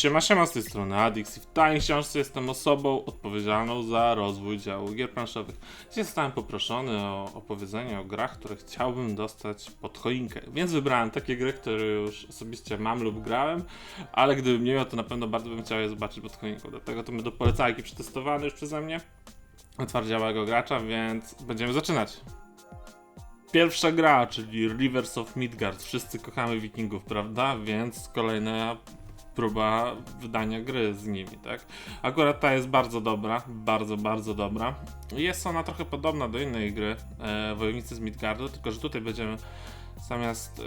Siema, siema z tej strony Adix i w tej książce jestem osobą odpowiedzialną za rozwój działu gier planszowych. Dzisiaj zostałem poproszony o opowiedzenie o grach, które chciałbym dostać pod choinkę, więc wybrałem takie gry, które już osobiście mam lub grałem, ale gdybym nie miał, to na pewno bardzo bym chciał je zobaczyć pod choinką. Dlatego to będą polecajki przetestowane już przeze mnie, otwardziałego gracza, więc będziemy zaczynać. Pierwsza gra, czyli Rivers of Midgard. Wszyscy kochamy wikingów, prawda? Więc kolejna próba wydania gry z nimi, tak? Akurat ta jest bardzo dobra, bardzo, bardzo dobra. Jest ona trochę podobna do innej gry, e, Wojownicy z Midgardu, tylko że tutaj będziemy zamiast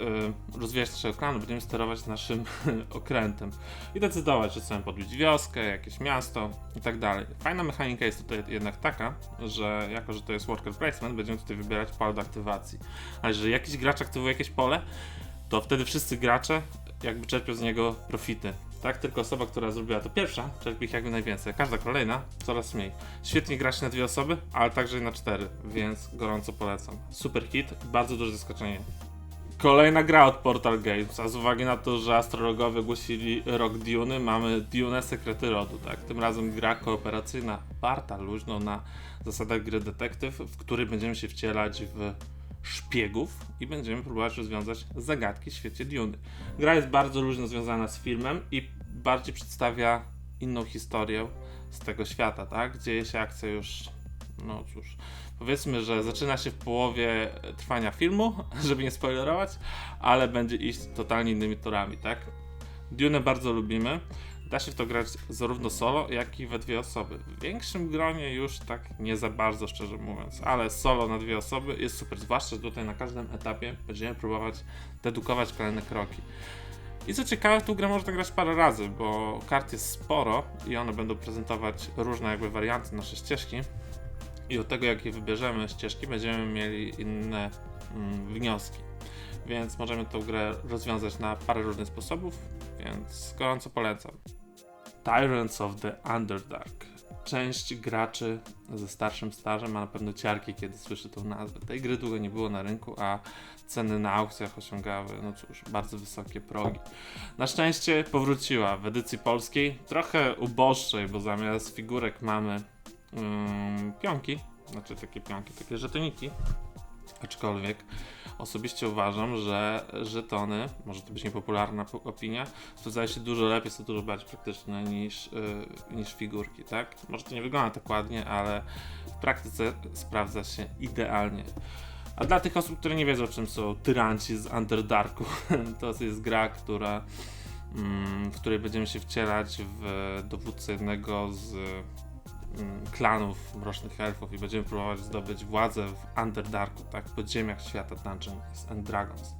e, rozwijać naszego klanu, będziemy sterować naszym okrętem i decydować, czy chcemy podbić wioskę, jakieś miasto i tak dalej. Fajna mechanika jest tutaj jednak taka, że jako, że to jest worker placement, będziemy tutaj wybierać pole do aktywacji. Ale jeżeli jakiś gracz aktywuje jakieś pole, to wtedy wszyscy gracze jakby czerpią z niego profity. Tak, tylko osoba, która zrobiła to pierwsza, czerpie ich jakby najwięcej. Każda kolejna coraz mniej. Świetnie gra się na dwie osoby, ale także i na cztery, więc gorąco polecam. Super hit, bardzo duże zaskoczenie. Kolejna gra od Portal Games, a z uwagi na to, że astrologowie ogłosili rok Dune, mamy Dune Sekrety Rodu, tak? Tym razem gra kooperacyjna, parta luźno na zasadach gry detektyw, w której będziemy się wcielać w szpiegów i będziemy próbować rozwiązać zagadki w świecie Dune. Gra jest bardzo luźno związana z filmem i bardziej przedstawia inną historię z tego świata, tak? Dzieje się akcja już, no cóż, powiedzmy, że zaczyna się w połowie trwania filmu, żeby nie spoilerować, ale będzie iść totalnie innymi torami, tak? Dune bardzo lubimy. Da się w to grać zarówno solo, jak i we dwie osoby. W większym gronie już tak nie za bardzo, szczerze mówiąc, ale solo na dwie osoby jest super, zwłaszcza tutaj na każdym etapie będziemy próbować dedukować kolejne kroki. I co ciekawe, tą grę można grać parę razy, bo kart jest sporo i one będą prezentować różne jakby warianty, nasze ścieżki. I od tego, jak je wybierzemy ścieżki, będziemy mieli inne mm, wnioski. Więc możemy tą grę rozwiązać na parę różnych sposobów, więc gorąco polecam. Tyrants of the Underdark. Część graczy ze starszym stażem ma na pewno ciarki, kiedy słyszy tą nazwę. Tej gry długo nie było na rynku, a ceny na aukcjach osiągały, no cóż, bardzo wysokie progi. Na szczęście powróciła w edycji polskiej, trochę uboższej, bo zamiast figurek mamy ym, pionki, znaczy takie pionki, takie żetoniki, aczkolwiek osobiście uważam, że żetony, może to być niepopularna po- opinia, sprawdzają się dużo lepiej, są dużo bardziej praktyczne niż, yy, niż figurki, tak? Może to nie wygląda tak ładnie, ale w praktyce sprawdza się idealnie. A dla tych osób, które nie wiedzą, czym są tyranci z Underdarku, to jest gra, która, mm, w której będziemy się wcielać w dowódcę jednego z klanów mrocznych elfów i będziemy próbować zdobyć władzę w Underdarku, tak, w podziemiach świata Dungeons and Dragons.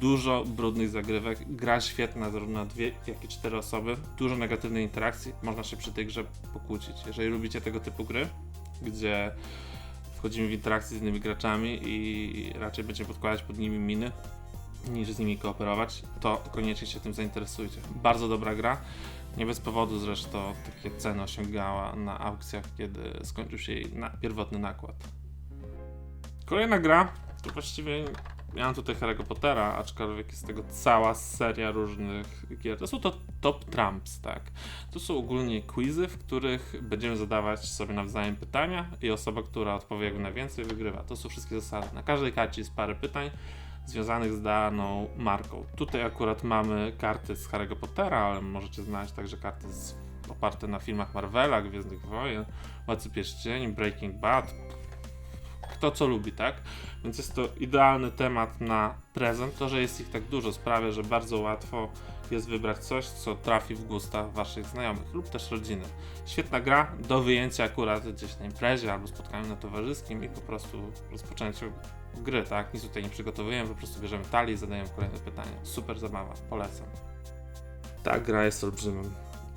Dużo brudnych zagrywek, gra świetna zarówno na dwie, jak i cztery osoby, dużo negatywnej interakcji, można się przy tej grze pokłócić. Jeżeli lubicie tego typu gry, gdzie wchodzimy w interakcję z innymi graczami i raczej będziemy podkładać pod nimi miny, niż z nimi kooperować, to koniecznie się tym zainteresujcie. Bardzo dobra gra. Nie bez powodu zresztą takie ceny osiągała na aukcjach, kiedy skończył się jej na pierwotny nakład. Kolejna gra to właściwie miałem tutaj Harry'ego Pottera, aczkolwiek jest tego cała seria różnych gier. To są to top trumps, tak. To są ogólnie quizy, w których będziemy zadawać sobie nawzajem pytania i osoba, która odpowie jak najwięcej wygrywa. To są wszystkie zasady. Na każdej karcie jest parę pytań związanych z daną marką. Tutaj akurat mamy karty z Harry'ego Pottera, ale możecie znaleźć także karty z, oparte na filmach Marvela, Gwiezdnych Wojen, Władcy Pierścieni, Breaking Bad. Kto co lubi, tak? Więc jest to idealny temat na prezent. To, że jest ich tak dużo sprawia, że bardzo łatwo jest wybrać coś, co trafi w gusta waszych znajomych lub też rodziny. Świetna gra do wyjęcia akurat gdzieś na imprezie albo spotkaniu na towarzyskim i po prostu rozpoczęciu gry, tak? Nic tutaj nie przygotowujemy, po prostu bierzemy talię i zadajemy kolejne pytania. Super zabawa, polecam. Ta gra jest olbrzymią.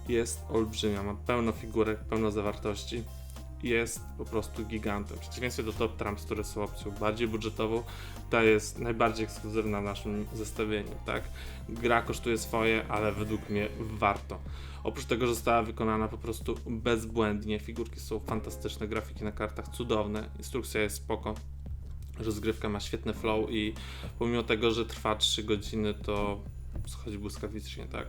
Jest olbrzymia, ma pełno figurek, pełno zawartości. Jest po prostu gigantem. W przeciwieństwie do Top Trumps, które są opcją bardziej budżetową, ta jest najbardziej ekskluzywna w naszym zestawieniu, tak? Gra kosztuje swoje, ale według mnie warto. Oprócz tego, że została wykonana po prostu bezbłędnie, figurki są fantastyczne, grafiki na kartach cudowne, instrukcja jest spoko, rozgrywka ma świetny flow i pomimo tego, że trwa 3 godziny, to schodzi błyskawicznie, tak?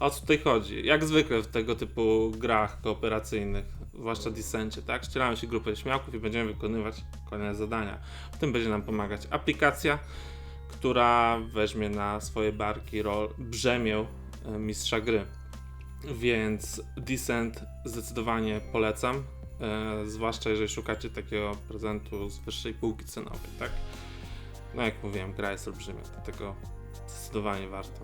O co tutaj chodzi? Jak zwykle w tego typu grach kooperacyjnych, zwłaszcza Descencie, tak? Ścielamy się grupę śmiałków i będziemy wykonywać kolejne zadania. W tym będzie nam pomagać aplikacja, która weźmie na swoje barki rol, brzemię e, mistrza gry. Więc Descent zdecydowanie polecam, e, zwłaszcza jeżeli szukacie takiego prezentu z wyższej półki cenowej, tak? No jak mówiłem, gra jest olbrzymia, dlatego zdecydowanie warto.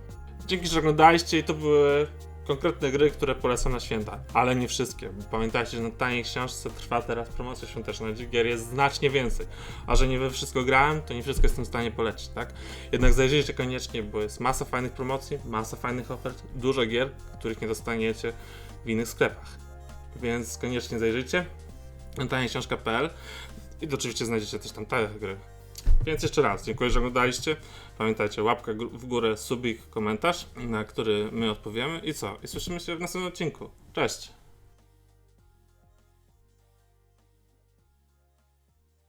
Dzięki, że oglądaliście i to były konkretne gry, które polecam na święta, ale nie wszystkie. Pamiętajcie, że na taniej książce trwa teraz promocja świąteczna, gdzie gier jest znacznie więcej. A że nie we wszystko grałem, to nie wszystko jestem w stanie polecić, tak? Jednak zajrzyjcie koniecznie, bo jest masa fajnych promocji, masa fajnych ofert, dużo gier, których nie dostaniecie w innych sklepach. Więc koniecznie zajrzyjcie na tanieksiążka.pl i oczywiście znajdziecie też tam te gry. Więc jeszcze raz, dziękuję, że oglądaliście. Pamiętajcie, łapka w górę, subik, komentarz, na który my odpowiemy. I co? I słyszymy się w następnym odcinku. Cześć!